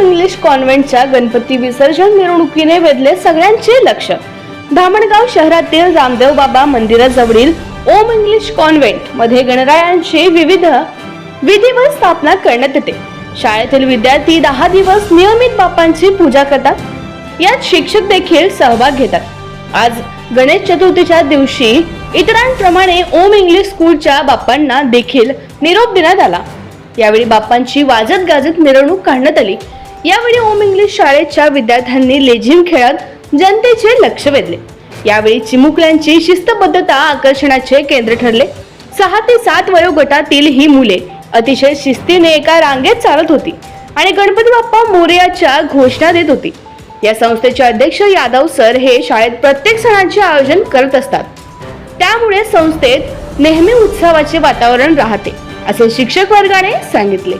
English कॉन्व्हेंटच्या Ganpati विसर्जन मिरवणुकीने वेधले सगळ्यांचे लक्ष. धामणगाव शहरातील रामदेव बाबा मंदिराजवळील ओम इंग्लिश कॉन्व्हेंटमध्ये गणरायांची विविध विधिवत स्थापना करण्यात येते. शाळेतील विद्यार्थी दहा दिवस नियमित बापांची पूजा करतात. यात शिक्षक देखील सहभाग घेतात. आज गणेश चतुर्थीच्या दिवशी इतरांप्रमाणे ओम इंग्लिश स्कूलच्या बाप्पांना देखील निरोप देण्यात आला. यावेळी बाप्पांची वाजत गाजत मिरवणूक काढण्यात आली. यावेळी ओम इंग्लिश शाळेच्या विद्यार्थ्यांनी लेझिम खेळत जनतेचे लक्ष वेधले. यावेळी चिमुकल्यांची शिस्तबद्धता आकर्षणाचे केंद्र ठरले. सहा ते सात वयोगटातील ही मुले अतिशय शिस्तीने एका रांगेत चालत होती आणि गणपती बाप्पा मोरयाच्या घोषणा देत होती. या संस्थेचे अध्यक्ष यादव सर हे शाळेत प्रत्येक सणाचे आयोजन करत असतात. त्यामुळे संस्थेत नेहमी उत्सवाचे वातावरण राहते असे शिक्षक वर्गाने सांगितले.